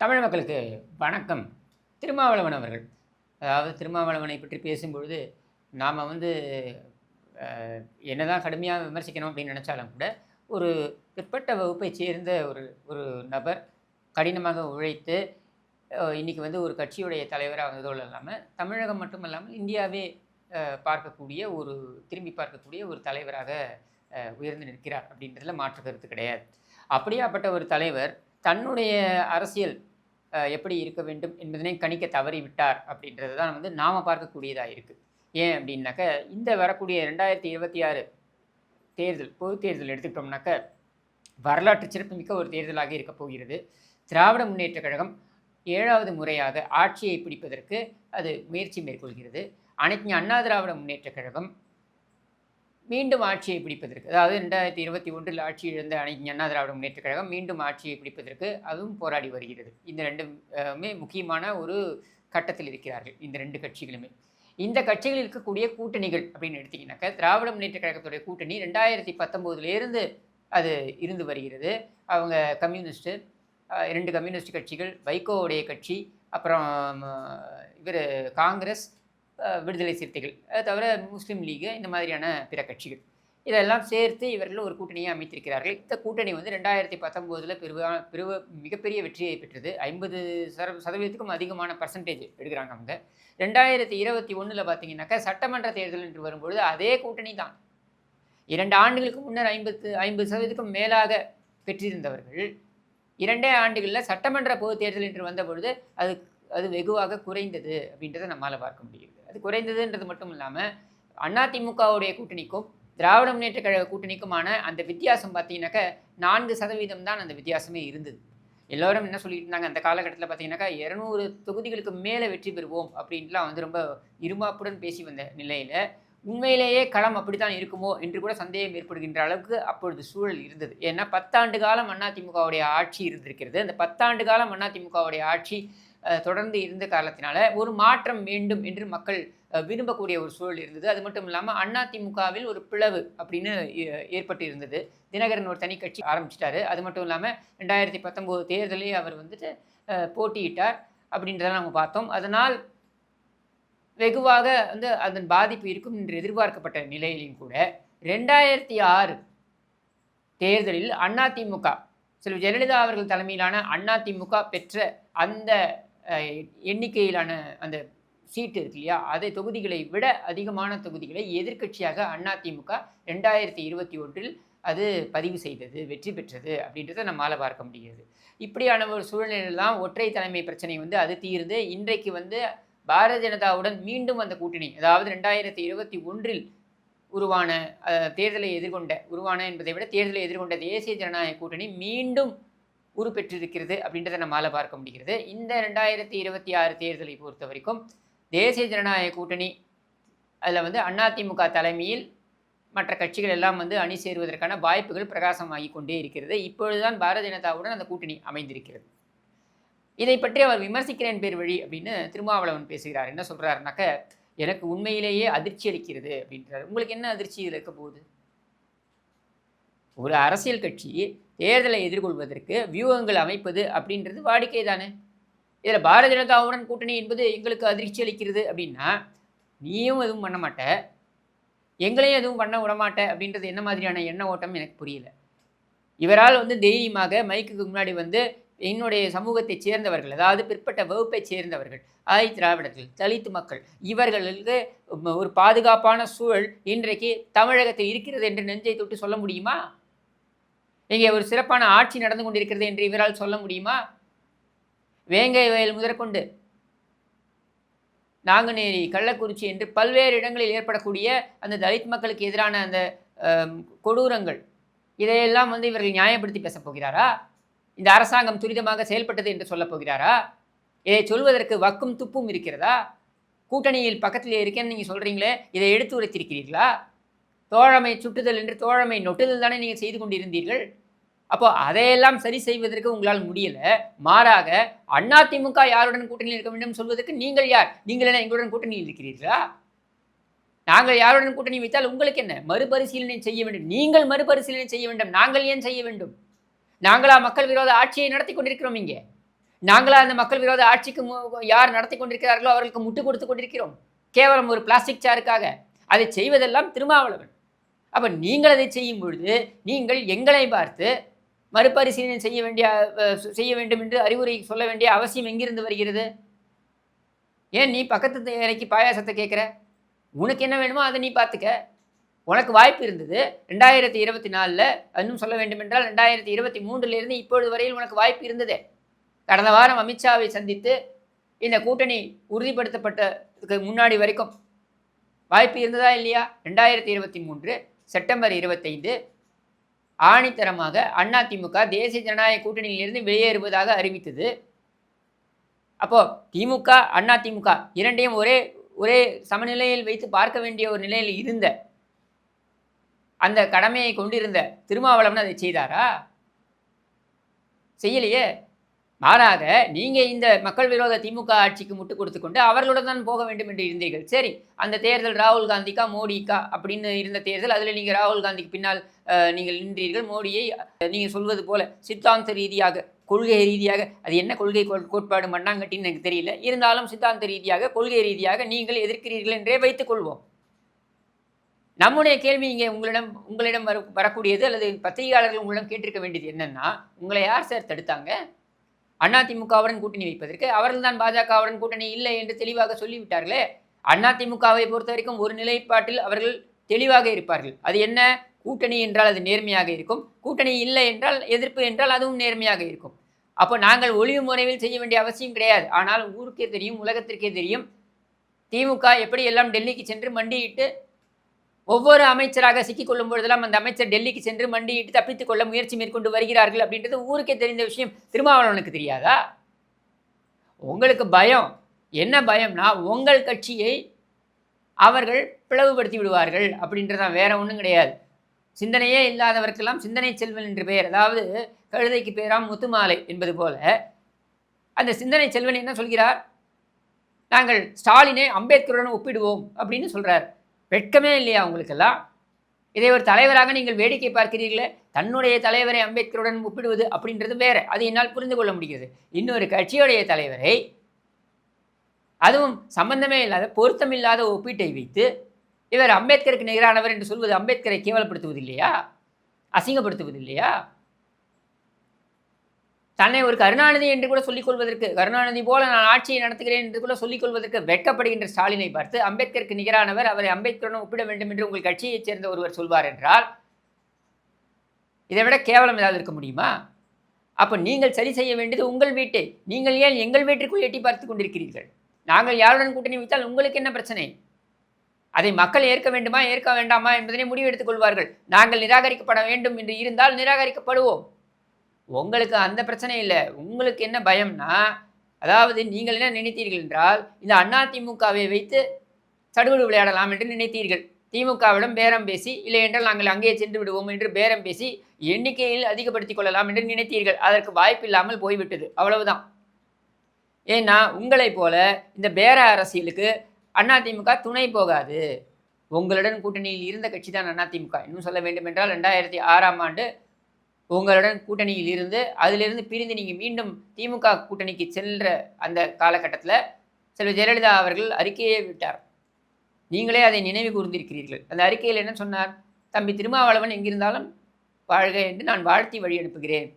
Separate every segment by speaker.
Speaker 1: தமிழ் மக்களுக்கு வணக்கம். திருமாவளவன் அவர்கள். அதாவது திருமாவளவனை பற்றி பேசும்பொழுது நாம் வந்து என்னதான் கடுமையாக விமர்சிக்கணும் அப்படின்னு நினச்சாலும் கூட ஒரு பிற்பட்ட வகுப்பை சேர்ந்த ஒரு ஒரு நபர் கடினமாக உழைத்து இன்றைக்கி இன்னைக்கு வந்து ஒரு கட்சியுடைய தலைவராக வந்ததோடு இல்லாமல் தமிழகம் மட்டும் இல்லாமல் இந்தியாவே பார்க்கக்கூடிய ஒரு திரும்பி பார்க்கக்கூடிய ஒரு தலைவராக உயர்ந்து நிற்கிறார் அப்படின்றதுல மாற்று கருத்து கிடையாது. அப்படியாப்பட்ட ஒரு தலைவர் தன்னுடைய அரசியல் எப்படி இருக்க வேண்டும் என்பதனை கணிக்க தவறிவிட்டார் அப்படின்றது தான் வந்து நாம் பார்க்கக்கூடியதாக இருக்குது ஏன் அப்படின்னாக்க இந்த வரக்கூடிய ரெண்டாயிரத்தி இருபத்தி ஆறு தேர்தல் பொது தேர்தல் எடுத்துக்கிட்டோம்னாக்க வரலாற்று சிறப்புமிக்க ஒரு தேர்தலாக இருக்க போகிறது. திராவிட முன்னேற்றக் கழகம் ஏழாவது முறையாக ஆட்சியை பிடிப்பதற்கு அது முயற்சி மேற்கொள்கிறது. அனைத்து அண்ணா திராவிட முன்னேற்றக் கழகம் மீண்டும் ஆட்சியை பிடிப்பதற்கு அதாவது ரெண்டாயிரத்தி இருபத்தி ஒன்றில் ஆட்சி இழந்த அனைத்து அண்ணா திராவிட முன்னேற்ற கழகம் மீண்டும் ஆட்சியை பிடிப்பதற்கு அதுவும் போராடி வருகிறது. இந்த ரெண்டுமே முக்கியமான ஒரு கட்டத்தில் இருக்கிறார்கள் இந்த ரெண்டு கட்சிகளுமே. இந்த கட்சிகளில் இருக்கக்கூடிய கூட்டணிகள் அப்படின்னு எடுத்தீங்கன்னாக்கா திராவிட முன்னேற்ற கழகத்துடைய கூட்டணி ரெண்டாயிரத்தி பத்தொம்போதுலேருந்து அது இருந்து வருகிறது. அவங்க கம்யூனிஸ்ட்டு இரண்டு கம்யூனிஸ்ட் கட்சிகள் வைகோவுடைய கட்சி அப்புறம் இவர் காங்கிரஸ் விடுதலை சிறுத்தைகள். அது தவிர முஸ்லீம் லீகு இந்த மாதிரியான பிற கட்சிகள். இதெல்லாம் சேர்த்து இவர்கள் ஒரு கூட்டணியை அமைத்திருக்கிறார்கள். இந்த கூட்டணி வந்து ரெண்டாயிரத்தி பத்தொம்போதில் பெருவா பெருவ மிகப்பெரிய வெற்றியை பெற்றது. ஐம்பது சர சதவீதத்துக்கும் அதிகமான பர்சன்டேஜ் எடுக்கிறாங்க அவங்க. ரெண்டாயிரத்தி இருபத்தி ஒன்றில் பார்த்தீங்கன்னாக்கா சட்டமன்ற தேர்தல் என்று வரும்பொழுது அதே கூட்டணி தான். இரண்டு ஆண்டுகளுக்கு முன்னர் ஐம்பத்து ஐம்பது சதவீதத்துக்கும் மேலாக பெற்றிருந்தவர்கள். இரண்டே ஆண்டுகளில் சட்டமன்ற பொது தேர்தல் என்று வந்தபொழுது அது அது வெகுவாக குறைந்தது அப்படின்றத நம்மால் பார்க்க முடியுது அது குறைந்ததுன்றது மட்டும் இல்லாமல் அதிமுகவுடைய கூட்டணிக்கும் திராவிட முன்னேற்ற கழக கூட்டணிக்குமான அந்த வித்தியாசம் பார்த்தீங்கன்னாக்கா நான்கு சதவீதம் தான் அந்த வித்தியாசமே இருந்தது. எல்லோரும் என்ன சொல்லிட்டு இருந்தாங்க அந்த காலகட்டத்தில் பார்த்தீங்கன்னாக்கா இரநூறு தொகுதிகளுக்கு மேலே வெற்றி பெறுவோம் அப்படின்ட்டுலாம் வந்து ரொம்ப இருமாப்புடன் பேசி வந்த நிலையில் உண்மையிலேயே களம் அப்படித்தான் இருக்குமோ என்று கூட சந்தேகம் ஏற்படுகின்ற அளவுக்கு அப்பொழுது சூழல் இருந்தது. ஏன்னா பத்தாண்டு காலம் அதிமுகவுடைய ஆட்சி இருந்திருக்கிறது. அந்த பத்தாண்டு காலம் அதிமுகவுடைய ஆட்சி தொடர்ந்து இருந்த காலத்தினால ஒரு மாற்றம் வேண்டும் என்று மக்கள் விரும்பக்கூடிய ஒரு சூழல் இருந்தது. அது மட்டும் இல்லாமல் அதிமுகவில் ஒரு பிளவு அப்படின்னு ஏ- ஏற்பட்டு இருந்தது தினகரன் ஒரு தனி கட்சி ஆரம்பிச்சிட்டாரு. அது மட்டும் இல்லாமல் ரெண்டாயிரத்தி பத்தொம்போது தேர்தலே அவர் வந்துட்டு போட்டியிட்டார் அப்படின்றத நம்ம பார்த்தோம். அதனால் வெகுவாக வந்து அதன் பாதிப்பு இருக்கும் என்று எதிர்பார்க்கப்பட்ட நிலையிலும் கூட ரெண்டாயிரத்தி ஆறு தேர்தலில் அதிமுக செல்வி ஜெயலலிதா அவர்கள் தலைமையிலான அதிமுக பெற்ற அந்த எண்ணிக்கையிலான அந்த சீட்டு இருக்கு இல்லையா? அதை தொகுதிகளை விட அதிகமான தொகுதிகளை எதிர்க்கட்சியாக அதிமுக ரெண்டாயிரத்தி இருபத்தி ஒன்றில் அது பதிவு செய்தது வெற்றி பெற்றது அப்படின்றத நம்மால் பார்க்க முடியாது இப்படியான ஒரு சூழ்நிலையில் தான் ஒற்றை தலைமை பிரச்சனை வந்து அது தீர்ந்து இன்றைக்கு வந்து பாரதிய ஜனதாவுடன் மீண்டும் அந்த கூட்டணி அதாவது ரெண்டாயிரத்தி இருபத்தி ஒன்றில் உருவான தேர்தலை எதிர்கொண்ட உருவான என்பதை விட தேர்தலை எதிர்கொண்ட தேசிய ஜனநாயக கூட்டணி மீண்டும் உருப்பெற்றிருக்கிறது அப்படின்றத நம்மால் பார்க்க முடிகிறது. இந்த ரெண்டாயிரத்தி இருபத்தி ஆறு தேர்தலை பொறுத்த வரைக்கும் தேசிய ஜனநாயக கூட்டணி அதில் வந்து அதிமுக தலைமையில் மற்ற கட்சிகள் எல்லாம் வந்து அணி சேருவதற்கான வாய்ப்புகள் பிரகாசமாகி கொண்டே இருக்கிறது. இப்பொழுதுதான் பாரதிய ஜனதாவுடன் அந்த கூட்டணி அமைந்திருக்கிறது. இதை பற்றி அவர் விமர்சிக்கிறேன் பேர் வழி அப்படின்னு திருமாவளவன் பேசுகிறார். என்ன சொல்கிறாருனாக்க எனக்கு உண்மையிலேயே அதிர்ச்சி அளிக்கிறது அப்படின்றார். உங்களுக்கு என்ன அதிர்ச்சி இதில் இருக்க போகுது? ஒரு அரசியல் கட்சி தேர்தலை எதிர்கொள்வதற்கு வியூகங்கள் அமைப்பது அப்படின்றது வாடிக்கை தானே. இதில் பாரதிய ஜனதாவுடன் கூட்டணி என்பது எங்களுக்கு அதிர்ச்சி அளிக்கிறது அப்படின்னா நீயும் எதுவும் பண்ண மாட்ட. எங்களையும் எதுவும் பண்ண விடமாட்ட அப்படின்றது என்ன மாதிரியான எண்ண ஓட்டம் எனக்கு புரியல. இவரால் வந்து தைரியமாக மைக்குக்கு முன்னாடி வந்து என்னுடைய சமூகத்தைச் சேர்ந்தவர்கள் அதாவது பிற்பட்ட வகுப்பைச் சேர்ந்தவர்கள் ஆதி திராவிடர்கள் தலித்து மக்கள் இவர்களுக்கு ஒரு பாதுகாப்பான சூழல் இன்றைக்கு தமிழகத்தில் இருக்கிறது என்று நெஞ்சை தொட்டு சொல்ல முடியுமா? இங்கே ஒரு சிறப்பான ஆட்சி நடந்து கொண்டிருக்கிறது என்று இவரால் சொல்ல முடியுமா? வேங்கை வயல் முதற்கொண்டு. நாங்குநேரி கள்ளக்குறிச்சி என்று பல்வேறு இடங்களில் ஏற்படக்கூடிய அந்த தலித் மக்களுக்கு எதிரான அந்த கொடூரங்கள். இதையெல்லாம் வந்து இவர்கள் நியாயப்படுத்தி பேசப் போகிறாரா? இந்த அரசாங்கம் துரிதமாக செயல்பட்டது என்று சொல்லப் போகிறாரா? இதை சொல்வதற்கு வக்கும் துப்பும் இருக்கிறதா? கூட்டணியில் பக்கத்தில் இருக்கேன்னு நீங்கள் சொல்கிறீங்களே இதை எடுத்து உரைத்திருக்கிறீர்களா? தோழமை சுட்டுதல் என்று தோழமை நொட்டுதல் தானே நீங்கள் செய்து கொண்டிருந்தீர்கள்? அப்போ அதையெல்லாம் சரி செய்வதற்கு உங்களால் முடியல. மாறாக அதிமுக யாருடன் கூட்டணியில் இருக்க வேண்டும் சொல்வதற்கு நீங்கள் யார்? நீங்கள் என்ன எங்களுடன் கூட்டணியில் இருக்கிறீர்களா? நாங்கள் யாருடன் கூட்டணி வைத்தால் உங்களுக்கு என்ன? மறுபரிசீலனை செய்ய வேண்டும். நீங்கள் மறுபரிசீலனை செய்ய வேண்டும். நாங்கள் ஏன் செய்ய வேண்டும்? நாங்களா மக்கள் விரோத ஆட்சியை நடத்தி கொண்டிருக்கிறோம் இங்கே. நாங்களா அந்த மக்கள் விரோத ஆட்சிக்கு மு- யார் நடத்தி கொண்டிருக்கிறார்களோ அவர்களுக்கு முட்டு கொடுத்து கொண்டிருக்கிறோம். கேவலம் ஒரு பிளாஸ்டிக் சாருக்காக. அதை செய்வதெல்லாம் திருமாவளவன். அப்போ நீங்கள் அதை செய்யும் பொழுது நீங்கள் எங்களை பார்த்து மறுபரிசீலனை செய்ய வேண்டிய செய்ய வேண்டும் என்று அறிவுரை சொல்ல வேண்டிய அவசியம் எங்கிருந்து வருகிறது? ஏன் நீ பக்கத்து இலைக்கு பாயாசத்தை கேட்குற? உனக்கு என்ன வேணுமோ அதை நீ பார்த்துக்க. உனக்கு வாய்ப்பு இருந்தது. ரெண்டாயிரத்தி இருபத்தி நாலில் இன்னும் சொல்ல வேண்டுமென்றால் ரெண்டாயிரத்தி இருபத்தி மூன்றிலிருந்து இப்பொழுது வரையில் உனக்கு வாய்ப்பு இருந்தது. கடந்த வாரம் அமித்ஷாவை சந்தித்து இந்த கூட்டணி உறுதிப்படுத்தப்பட்டதுக்கு முன்னாடி வரைக்கும் வாய்ப்பு இருந்ததா இல்லையா? ரெண்டாயிரத்தி இருபத்தி மூன்று செப்டம்பர் இருபத்தைந்து ஆணித்தரமாக அதிமுக தேசிய ஜனநாயக கூட்டணியிலிருந்து வெளியேறுவதாக அறிவித்தது. அப்போது திமுக அதிமுக இரண்டையும் ஒரே ஒரே சமநிலையில் வைத்து பார்க்க வேண்டிய ஒரு நிலையில் இருந்த அந்த கடமையை கொண்டிருந்த திருமாவளவன் அதை செய்தாரா? செய்யலையே? மாறாக நீங்கள் இந்த மக்கள் விரோத திமுக ஆட்சிக்கு முட்டு கொடுத்து கொண்டு அவர்களுடன் தான் போக வேண்டும் என்று இருந்தீர்கள். சரி அந்த தேர்தல் ராகுல் காந்திக்கா மோடிக்கா அப்படின்னு இருந்த தேர்தல் அதில் நீங்கள் ராகுல் காந்திக்கு பின்னால் நீங்கள் நின்றீர்கள். மோடியை நீங்கள் சொல்வது போல சித்தாந்த ரீதியாக கொள்கை ரீதியாக அது என்ன கொள்கை கோட்பாடு மண்ணாங்கட்டின்னு எனக்கு தெரியல. இருந்தாலும் சித்தாந்த ரீதியாக கொள்கை ரீதியாக நீங்கள் எதிர்க்கிறீர்கள் என்றே வைத்துக் கொள்வோம். நம்முடைய கேள்வி இங்கே உங்களிடம் உங்களிடம் வர வரக்கூடியது அல்லது பத்திரிகையாளர்கள் உங்களிடம் கேட்டிருக்க வேண்டியது என்னென்னா உங்களை யார் சார் தடுத்தாங்க அதிமுகவுடன் கூட்டணி வைப்பதற்கு அவர்கள் தான் பாஜகவுடன் கூட்டணி இல்லை என்று தெளிவாக சொல்லிவிட்டார்களே. அதிமுகவை பொறுத்த வரைக்கும் ஒரு நிலைப்பாட்டில் அவர்கள் தெளிவாக இருப்பார்கள். அது என்ன? கூட்டணி என்றால் அது நேர்மையாக இருக்கும். கூட்டணி இல்லை என்றால் எதிர்ப்பு என்றால் அதுவும் நேர்மையாக இருக்கும். அப்போ நாங்கள் ஒளிவு முறையில் செய்ய வேண்டிய அவசியம் கிடையாது. ஆனால் ஊருக்கே தெரியும் உலகத்திற்கே தெரியும். திமுக எப்படி எல்லாம் டெல்லிக்கு சென்று மண்டியிட்டு ஒவ்வொரு அமைச்சராக சிக்கிக்கொள்ளும் பொழுதெல்லாம் அந்த அமைச்சர் டெல்லிக்கு சென்று மண்டியிட்டு தப்பித்துக் கொள்ள முயற்சி மேற்கொண்டு வருகிறார்கள் அப்படின்றது ஊருக்கே தெரிந்த விஷயம். திருமாவளவனுக்கு தெரியாதா? உங்களுக்கு பயம். என்ன பயம்னா உங்கள் கட்சியை அவர்கள் பிளவுபடுத்தி விடுவார்கள் அப்படின்றதான் வேற ஒன்றும் கிடையாது. சிந்தனையே இல்லாதவர்க்கெல்லாம் சிந்தனை செல்வன் என்று பெயர். அதாவது கழுதைக்கு பேராம் முத்துமாலை என்பது போல. அந்த சிந்தனை செல்வன் என்ன சொல்கிறார்? நாங்கள் ஸ்டாலினை அம்பேத்கருடன் ஒப்பிடுவோம் அப்படின்னு சொல்கிறார் வெட்கமே இல்லையா உங்களுக்கெல்லாம்? இதை ஒரு தலைவராக நீங்கள் வேடிக்கை பார்க்கிறீர்களே? தன்னுடைய தலைவரை அம்பேத்கருடன் ஒப்பிடுவது அப்படின்றது வேற. அது என்னால் புரிந்து கொள்ள முடிகிறது. இன்னொரு கட்சியுடைய தலைவரை அதுவும் சம்பந்தமே இல்லாத பொருத்தமில்லாத ஒப்பீட்டை வைத்து இவர் அம்பேத்கருக்கு நிகரானவர் என்று சொல்வது அம்பேத்கரை கேவலப்படுத்துவது இல்லையா? அசிங்கப்படுத்துவது இல்லையா? தன்னை ஒரு கருணாநிதி என்று கூட சொல்லிக் கொள்வதற்கு கருணாநிதி போல நான் ஆட்சியை நடத்துகிறேன் என்று கூட சொல்லிக் கொள்வதற்கு வெட்கப்படுகின்ற ஸ்டாலினை பார்த்து அம்பேத்கருக்கு நிகரானவர் அவரை அம்பேத்கருடன் ஒப்பிட வேண்டும் என்று உங்கள் கட்சியைச் சேர்ந்த ஒருவர் சொல்வார் என்றால் இதை விட கேவலம் ஏதாவது இருக்க முடியுமா? அப்போ நீங்கள் சரி செய்ய வேண்டியது உங்கள் வீட்டை. நீங்கள் ஏன் எங்கள் வீட்டிற்குள் எட்டி பார்த்து கொண்டிருக்கிறீர்கள்? நாங்கள் யாருடன் கூட்டணி வைத்தால் உங்களுக்கு என்ன பிரச்சனை? அதை மக்கள் ஏற்க வேண்டுமா ஏற்க வேண்டாமா என்பதனை முடிவெடுத்துக் கொள்வார்கள். நாங்கள் நிராகரிக்கப்பட வேண்டும் என்று இருந்தால் நிராகரிக்கப்படுவோம். உங்களுக்கு அந்த பிரச்சனை இல்லை. உங்களுக்கு என்ன பயம்னா அதாவது நீங்கள் என்ன நினைத்தீர்கள் என்றால் இந்த அதிமுகவை வைத்து சடுகுடு விளையாடலாம் என்று நினைத்தீர்கள். திமுகவிடம் பேரம் பேசி இல்லை என்றால் நாங்கள் அங்கே சென்று விடுவோம் என்று பேரம் பேசி எண்ணிக்கையில் அதிகப்படுத்திக் கொள்ளலாம் என்று நினைத்தீர்கள். அதற்கு வாய்ப்பில்லாமல் போய்விட்டது. அவ்வளவுதான். ஏன்னா உங்களைப் போல இந்த பேர அரசியலுக்கு அதிமுக துணை போகாது. உங்களுடன் கூட்டணியில் இருந்த கட்சி தான் அதிமுக இன்னும் சொல்ல வேண்டும் என்றால் ரெண்டாயிரத்தி ஆறாம் ஆண்டு உங்களுடன் கூட்டணியில் இருந்து அதிலிருந்து பிரிந்து நீங்கள் மீண்டும் திமுக கூட்டணிக்கு செல்ற அந்த காலகட்டத்தில் செல்வி ஜெயலலிதா அவர்கள் அறிக்கையை விட்டார். நீங்களே அதை நினைவு கூர்ந்திருக்கிறீர்கள். அந்த அறிக்கையில் என்ன சொன்னார்? தம்பி திருமாவளவன் எங்கிருந்தாலும் வாழ்க என்று நான் வாழ்த்தி வழி அனுப்புகிறேன்.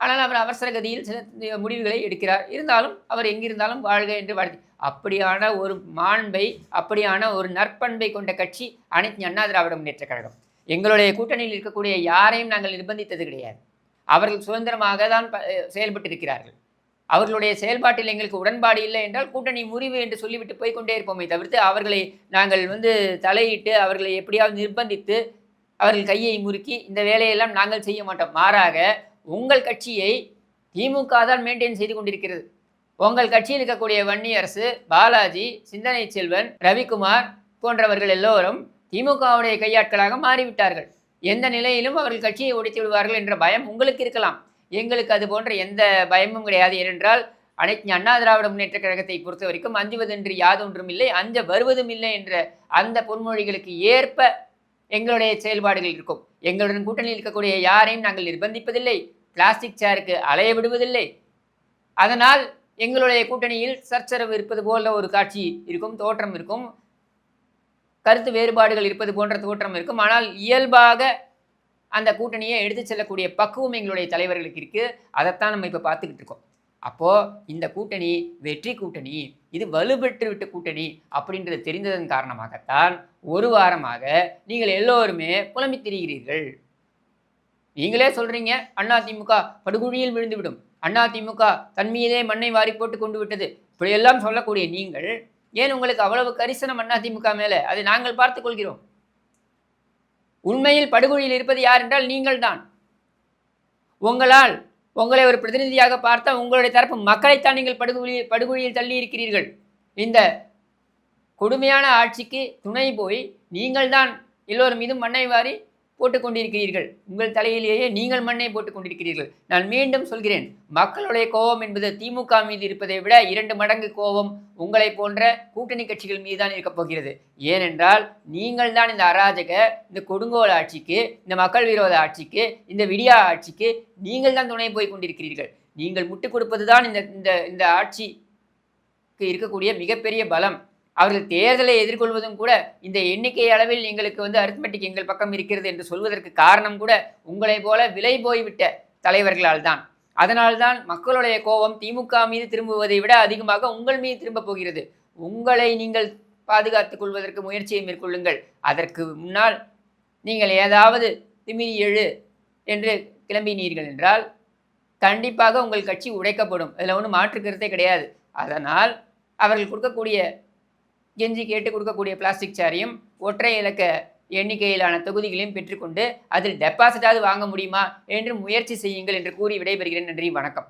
Speaker 1: ஆனால் அவர் அவசர கதியில் சில முடிவுகளை எடுக்கிறார். இருந்தாலும் அவர் எங்கிருந்தாலும் வாழ்க என்று வாழ்த்தி அப்படியான ஒரு மாண்பை அப்படியான ஒரு நற்பண்பை கொண்ட கட்சி அனைத்து அண்ணா திராவிட முன்னேற்ற கழகம். எங்களுடைய கூட்டணியில் இருக்கக்கூடிய யாரையும் நாங்கள் நிர்பந்தித்தது கிடையாது. அவர்கள் சுதந்திரமாக தான் ப- செயல்பட்டு இருக்கிறார்கள் அவர்களுடைய செயல்பாட்டில் எங்களுக்கு உடன்பாடு இல்லை என்றால் கூட்டணி முறிவு என்று சொல்லிவிட்டு போய்கொண்டே இருப்போமே தவிர்த்து அவர்களை நாங்கள் வந்து தலையிட்டு அவர்களை எப்படியாவது நிர்பந்தித்து அவர்கள் கையை முறுக்கி இந்த வேலையெல்லாம் நாங்கள் செய்ய மாட்டோம். மாறாக உங்கள் கட்சியை திமுக தான் மெயின்டைன் செய்து கொண்டிருக்கிறது. உங்கள் கட்சியில் இருக்கக்கூடிய வன்னியரசு பாலாஜி சிந்தனை செல்வன் ரவிக்குமார் போன்றவர்கள் எல்லோரும் திமுகவுடைய கையாட்களாக மாறிவிட்டார்கள். எந்த நிலையிலும் அவர்கள் கட்சியை ஒடித்து விடுவார்கள் என்ற பயம் உங்களுக்கு இருக்கலாம். எங்களுக்கு அது போன்ற எந்த பயமும் கிடையாது. ஏனென்றால் அனைத்து அண்ணா திராவிட முன்னேற்ற கழகத்தை பொறுத்த வரைக்கும் அஞ்சுவதென்று யாதொன்றும் இல்லை அஞ்ச வருவதும் இல்லை என்ற அந்த பொன்மொழிகளுக்கு ஏற்ப எங்களுடைய செயல்பாடுகள் இருக்கும். எங்களுடன் கூட்டணியில் இருக்கக்கூடிய யாரையும் நாங்கள் நிர்பந்திப்பதில்லை. பிளாஸ்டிக் சேருக்கு அலைய விடுவதில்லை. அதனால் எங்களுடைய கூட்டணியில் சர்ச்சரவு இருப்பது போல ஒரு காட்சி இருக்கும் தோற்றம் இருக்கும். கருத்து வேறுபாடுகள் இருப்பது போன்ற தோற்றம் இருக்கும் ஆனால் இயல்பாக அந்த கூட்டணியை எடுத்து செல்லக்கூடிய பக்குவம் எங்களுடைய தலைவர்களுக்கு இருக்குது அதைத்தான் நம்ம இப்போ பார்த்துக்கிட்டு இருக்கோம். அப்போது இந்த கூட்டணி வெற்றி கூட்டணி இது வலுப்பெற்று விட்ட கூட்டணி அப்படின்றது தெரிந்ததன் காரணமாகத்தான் ஒரு வாரமாக நீங்கள் எல்லோருமே புலம்பி திரிகிறீர்கள். நீங்களே சொல்கிறீங்க அதிமுக படுகுழியில் விழுந்துவிடும். அதிமுக தன் மீதே மண்ணை வாரி போட்டு கொண்டு விட்டது. இப்படியெல்லாம் சொல்லக்கூடிய நீங்கள் ஏன் உங்களுக்கு அவ்வளவு கரிசனம் திமுக மேலே? அதை நாங்கள் பார்த்துக் கொள்கிறோம். உண்மையில் படுகொழியில் இருப்பது யார் என்றால் நீங்கள் தான். உங்களால் உங்களை ஒரு பிரதிநிதியாக பார்த்தால் உங்களுடைய தரப்பு மக்களைத்தான் நீங்கள் படுகொழியில் படுகொழியில் தள்ளி இருக்கிறீர்கள் இந்த கொடுமையான ஆட்சிக்கு துணை போய் நீங்கள் தான் எல்லோரும் மீதும் மண்ணை வாரி போட்டுக்கொண்டிருக்கிறீர்கள். உங்கள் தலையிலேயே நீங்கள் மண்ணை போட்டுக்கொண்டிருக்கிறீர்கள். நான் மீண்டும் சொல்கிறேன் மக்களுடைய கோபம் என்பது திமுக மீது இருப்பதை விட இரண்டு மடங்கு கோபம் உங்களை போன்ற கூட்டணி கட்சிகள் மீது தான் இருக்கப் போகிறது. ஏனென்றால் நீங்கள் தான் இந்த அராஜக இந்த கொடுங்கோல் ஆட்சிக்கு இந்த மக்கள் விரோத ஆட்சிக்கு இந்த விடியா ஆட்சிக்கு நீங்கள் தான் துணை போய் கொண்டிருக்கிறீர்கள். நீங்கள் முட்டுக் கொடுப்பதுதான் இந்த இந்த இந்த ஆட்சிக்கு இருக்கக்கூடிய மிகப்பெரிய பலம். அவர்கள் தேர்தலை எதிர்கொள்வதும் கூட இந்த எண்ணிக்கை அளவில் எங்களுக்கு வந்து அரித்மெட்டிக் எங்கள் பக்கம் இருக்கிறது என்று சொல்வதற்கு காரணம் கூட உங்களைப் போல விலை போய்விட்ட தலைவர்களால் தான். அதனால்தான் மக்களுடைய கோபம் திமுக மீது திரும்புவதை விட அதிகமாக உங்கள் மீது திரும்பப் போகிறது. உங்களை நீங்கள் பாதுகாத்துக் கொள்வதற்கு முயற்சியை மேற்கொள்ளுங்கள். அதற்கு முன்னால் நீங்கள் ஏதாவது திமிரி எழு என்று கிளம்பினீர்கள் என்றால் கண்டிப்பாக உங்கள் கட்சி உடைக்கப்படும். அதில் ஒன்றும் மாற்று கருத்தே கிடையாது. அதனால் அவர்கள் கொடுக்கக்கூடிய கெஞ்சி கேட்டு கொடுக்கக்கூடிய பிளாஸ்டிக் சேரையும் ஒற்றை இலக்க எண்ணிக்கையிலான தொகுதிகளையும் பெற்றுக்கொண்டு அதில் டெபாசிட்டாவது வாங்க முடியுமா என்று முயற்சி செய்யுங்கள் என்று கூறி விடைபெறுகிறேன். நன்றி வணக்கம்.